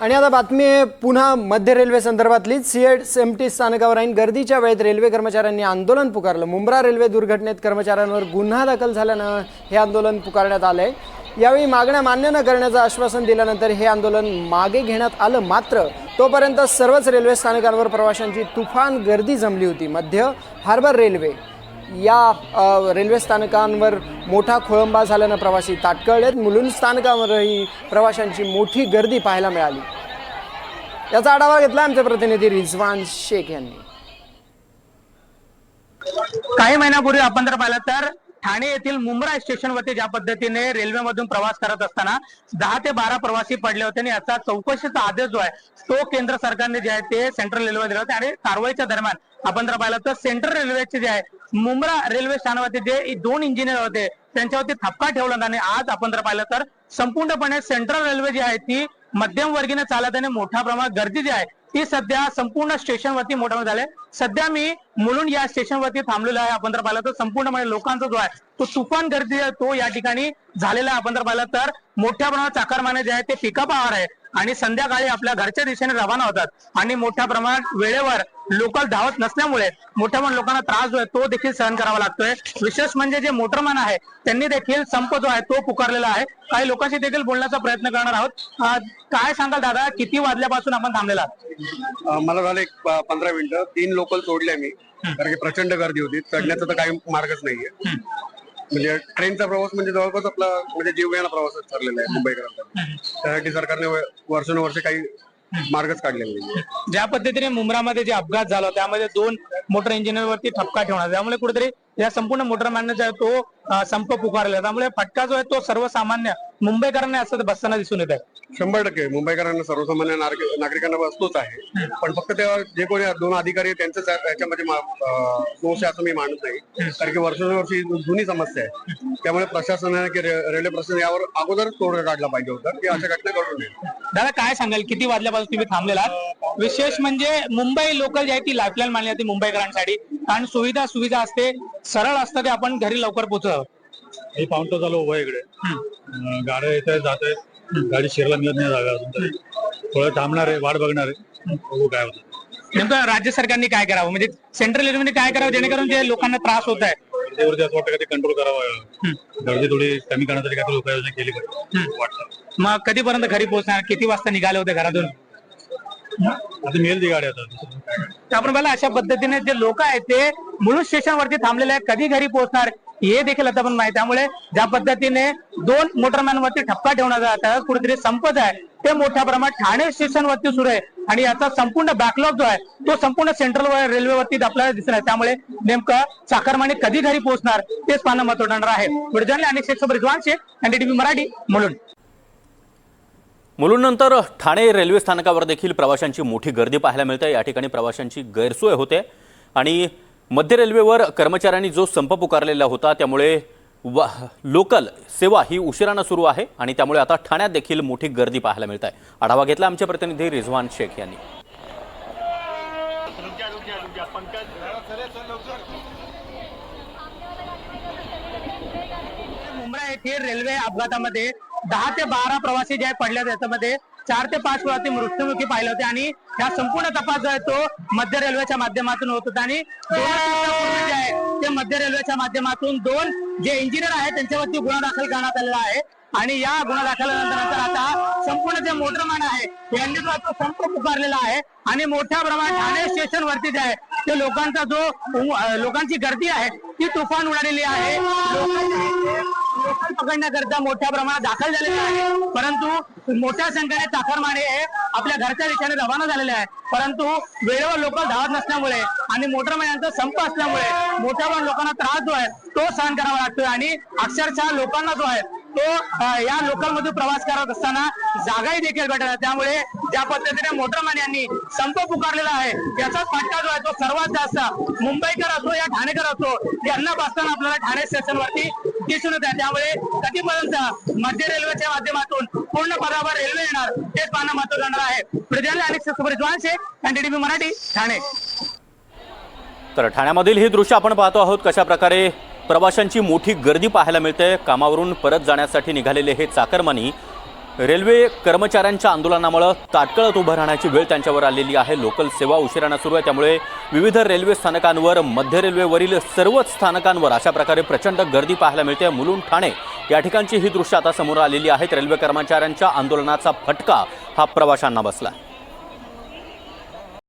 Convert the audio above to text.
आणि आता बातमी आहे पुन्हा मध्य रेल्वे संदर्भातलीच. सीएड एम टी स्थानकावर ऐन गर्दीच्या वेळेत रेल्वे कर्मचाऱ्यांनी आंदोलन पुकारलं. मुंब्रा रेल्वे दुर्घटनेत कर्मचाऱ्यांवर गुन्हा दाखल झाल्यानं हे आंदोलन पुकारण्यात आलंय. यावेळी मागण्या मान्य न करण्याचं आश्वासन दिल्यानंतर हे आंदोलन मागे घेण्यात आलं मात्र तोपर्यंत सर्वच रेल्वे स्थानकांवर प्रवाशांची तुफान गर्दी जमली होती. मध्य हार्बर रेल्वे. या रेल्वे स्थानकांवर मोठा खोळंबा झाल्यानं प्रवासी ताटकळलेत. मुलुंड स्थानकावरही प्रवाशांची मोठी गर्दी पाहायला मिळाली. याचा आढावा घेतला आमचे प्रतिनिधी रिझवान शेख यांनी. काही महिन्यापूर्वी आपण जर पाहिलं तर ठाणे येथील मुंब्रा स्टेशनवरती ज्या पद्धतीने रेल्वेमधून प्रवास करत असताना दहा ते बारा प्रवासी पडले होते आणि याचा चौकशीचा आदेश जो आहे तो केंद्र सरकारने जे आहे ते सेंट्रल रेल्वे दिला होता आणि कारवाईच्या दरम्यान आपण जर पाहिलं तर सेंट्रल रेल्वेचे जे आहे मुंब्रा रेल्वे स्थानवरती जे दोन इंजिनियर होते त्यांच्यावरती थपका ठेवला आणि आज आपण जर पाहिलं तर संपूर्णपणे सेंट्रल रेल्वे जी आहे ती मध्यमवर्गीने चालत आणि मोठ्या प्रमाणात गर्दी जी आहे ती सध्या संपूर्ण स्टेशनवरती मोठ्या झाले सध्या मी मुलुंड या स्टेशनवरती थांबलेलो आहे आपण जर पाहिलं तर संपूर्णपणे लोकांचा जो आहे तो तुफान गर्दी आहे तो या ठिकाणी झालेला आहे. आपण जर पाहिलं तर मोठ्या प्रमाणात चाकरमाने जे आहे ते पिकअप आवर आहे आणि संध्याकाळी आपल्या घरच्या दिशेने रवाना होतात आणि मोठ्या प्रमाणात वेळेवर लोकल धावत नसल्यामुळे मोठ्या प्रमाणात लोकांना त्रास जो आहे तो देखील सहन करावा लागतोय. विशेष म्हणजे जे मोटरमॅन आहे त्यांनी देखील संप जो आहे तो पुकारलेला आहे. काही लोकांशी देखील बोलण्याचा प्रयत्न करणार आहोत. काय सांगाल दादा? किती वाजल्यापासून आपण थांबलेला आहात? मला झालं एक पंधरा मिनिटं. तीन लोकल सोडले मी कारण की प्रचंड गर्दी होती. चढण्याचा तर काही मार्गच नाहीये. म्हणजे ट्रेनचा प्रवास म्हणजे जवळपास आपला म्हणजे जीवघेणा प्रवासच ठरलेला आहे मुंबईकरांचा त्यासाठी सरकारने वर्षानुवर्षे काही मार्गच काढलेला नाही ज्या पद्धतीने मुंब्रामध्ये जे अपघात झाला त्यामध्ये दोन मोटर इंजिनियरवरती ठपका ठेवणार त्यामुळे कुठेतरी या संपूर्ण मोटरमॅनने जो आहे तो संप पुकारला त्यामुळे फटका जो आहे तो सर्वसामान्य मुंबईकरांना असं बसताना दिसून येत आहे. शंभर टक्के. मुंबईकरांना सर्वसामान्य नागरिक- नागरिकांना बसतोच आहे. पण फक्त तेव्हा जे कोणी दोन अधिकारी आहेत, त्यांचंच या- याच्यामध्ये मा- अं, दोष आहे असं मी मानत नाही. कारण की वर्षानुवर्षी जुनी समस्या आहे. त्यामुळे प्रशासनाने की रेल्वे प्रशासन यावर अगोदर तोडगा काढला पाहिजे होता. की अशा घटना घडू नये. दादा काय सांगाल? किती वाजल्यापासून तुम्ही थांबलेला? विशेष म्हणजे मुंबई लोकल जी आहे ती लाईफलाईन मानली जाते मुंबईकरांसाठी. कारण सुविधा सुविधा असते. सरळ असतं ते आपण घरी लवकर पोहोचत मी पाऊन तास झालो उभा इकडे. अं, गाड्या येत आहेत जात आहेत. गाडी शिरला मिळत नाही जागा अजून तरी. थोडं थांबणार आहे वाट बघणार आहे. बघू काय होतं. नेमकं राज्य सरकारने काय करावं? म्हणजे सेंट्रल रेल्वेने काय करावं? जेणेकरून जे लोकांना त्रास होत आहे. गर्दीवरती असं वाटतं कंट्रोल करावं? गर्दी थोडी कमी करण्यासाठी काहीतरी उपाययोजना केली पाहिजे. वाटतं. मग कधीपर्यंत घरी पोहोचणार? किती वाजता निघाले होते घरातून? आता मिळेल ती गाडी आता. आपण अशा पद्धतीने जे लोक आहेत ते मुलुंड स्टेशनवरती थांबलेले आहेत कधी घरी पोहोचणार हे देखील आता पण माहिती त्यामुळे ज्या पद्धतीने दोन मोटरमॅनवरती ठप्पा ठपका ठेवण्यात आता कुठेतरी संपत आहे. ते मोठ्या प्रमाणात ठाणे स्टेशनवरती सुरू आहे आणि याचा संपूर्ण बॅकलॉग जो आहे तो संपूर्ण सेंट्रल रेल्वेवरती आपल्याला दिसत आहे. त्यामुळे नेमकं चाकरमाने कधी घरी पोहोचणार तेच पाहणं महत्त्व ठरणार आहे. पुढे आणि शेख सोबत रिजवान शेख एनडीटीव्ही मराठी म्हणून मुलुंडनंतर ठाणे रेल्वे स्थानकावर देखील प्रवाशांची मोठी गर्दी पाहायला मिळते. या ठिकाणी प्रवाशांची गैरसोय होते. आणि मध्य रेल्वेवर कर्मचाऱ्यांनी जो संप पुकारलेला होता त्यामुळे वा लोकल सेवा ही उशिरानं सुरू आहे आणि त्यामुळे आता ठाण्यात देखील मोठी गर्दी पाहायला मिळत आहे. आढावा घेतला आमचे प्रतिनिधी रिझवान शेख यांनी. मुंबई येथील रेल्वे अपघातामध्ये दहा ते बारा प्रवासी जे आहे पडल्या त्याच्यामध्ये चार ते पाच प्रवासी मृत्युमुखी पाहिले होते आणि या संपूर्ण तपास जो आहे तो मध्य रेल्वेच्या माध्यमातून होत होता आणि दोन दिवसापूर्वी जे आहे ते मध्य रेल्वेच्या माध्यमातून दोन जे इंजिनियर आहेत त्यांच्यावरती गुन्हा दाखल करण्यात आलेला आहे. आणि या गुन्हा दाखल आता संपूर्ण जे मोटरमॅन आहे यांनी जो तो संप पुकारलेला आहे. आणि मोठ्या प्रमाणात ठाणे स्टेशन वरती जे आहे ते लोकांचा जो लोकांची गर्दी आहे ती तुफान उडालेली आहे. पकडण्याकरता मोठ्या प्रमाणात दाखल झालेले आहे परंतु मोठ्या संख्येने चाकरमाने हे आपल्या घरच्या दिशेने रवाना झालेले आहे परंतु वेळेवर लोक धावत नसल्यामुळे आणि मोटरमॅनचा संप असल्यामुळे मोठ्या लोकांना त्रास जो आहे तो सहन करावा लागतोय आणि अक्षरशः लोकांना जो आहे तो या लोकलमध्ये प्रवास करत असताना जागाही देखील भेटत त्यामुळे ज्या पद्धतीने मोटरमॅन यांनी संप पुकारलेला आहे याचाच फटका जो आहे तो सर्वात जास्त मुंबईकर असो या ठाणेकर असो यांना बसताना आपल्याला ठाणे स्टेशनवरती दिसून येत आहे. त्यामुळे कधीपर्यंत मध्य रेल्वेच्या माध्यमातून पूर्ण पदावर रेल्वे येणार तेच पाहणं महत्त्व करणार आहे. प्रजल आणि सुपरिजवान शेख एनडीटीव्ही मराठी ठाणे. तर ठाण्यामधील ही दृश्य आपण पाहतो आहोत कशा प्रकारे प्रवाशांची मोठी गर्दी पाहायला मिळते. कामावरून परत जाण्यासाठी निघालेले हे चाकरमानी रेल्वे कर्मचाऱ्यांच्या आंदोलनामुळे ताटकळत उभं राहण्याची वेळ त्यांच्यावर आलेली आहे. लोकल सेवा उशिरानं सुरू आहे. त्यामुळे विविध रेल्वे स्थानकांवर मध्य रेल्वेवरील सर्वच स्थानकांवर अशा प्रकारे प्रचंड गर्दी पाहायला मिळते. मुलुंड ठाणे या ठिकाणची ही दृश्य आता समोर आलेली आहेत रेल्वे कर्मचाऱ्यांच्या आंदोलनाचा फटका हा प्रवाशांना बसला